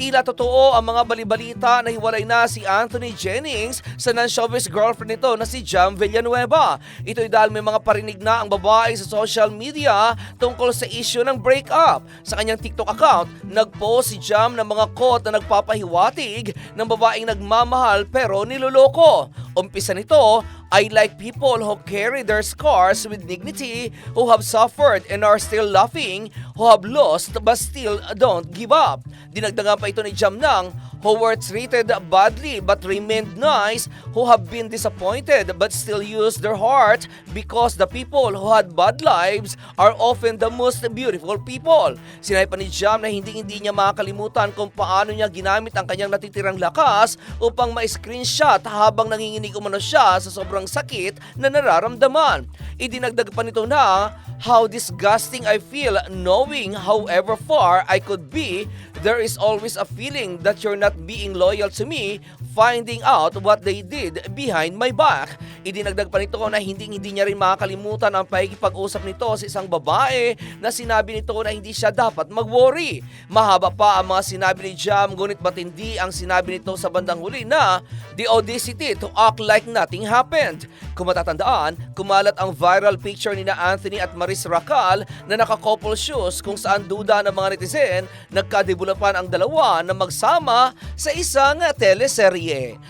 Tila totoo ang mga balibalita na hiwalay na si Anthony Jennings sa non-showbiz girlfriend nito na si Jam Villanueva. Ito'y dahil may mga parinig na ang babae sa social media tungkol sa issue ng breakup. Sa kanyang TikTok account, nagpost si Jam ng mga quote na nagpapahiwatig ng babaeng nagmamahal pero niloloko. Umpisa nito, I like people who carry their scars with dignity, who have suffered and are still laughing, who have lost but still don't give up. Dinagdagan pa ito ni Jam ng who were treated badly but remained nice, who have been disappointed but still use their heart because the people who had bad lives are often the most beautiful people. Sinabi pa ni Jam na hindi-hindi niya makakalimutan kung paano niya ginamit ang kanyang natitirang lakas upang ma-screenshot habang nanginginig umano siya sa sobrang sakit na nararamdaman. Idinagdag pa nito na how disgusting I feel knowing however far I could be, there is always a feeling that you're not being loyal to me, finding out what they did behind my back. Idinagdag pa nito na hindi hindi niya rin makakalimutan ang pakikipag-usap nito sa isang babae na sinabi nito na hindi siya dapat mag-worry. Mahaba pa ang mga sinabi ni Jam ngunit matindi ang sinabi nito sa bandang huli na the audacity to act like nothing happened. Kung matatandaan, kumalat ang viral picture ni na Anthony at Maris Racal na naka-couple shoes kung saan duda ng mga netizen nagkadebulapan ang dalawa na magsama sa isang teleserye.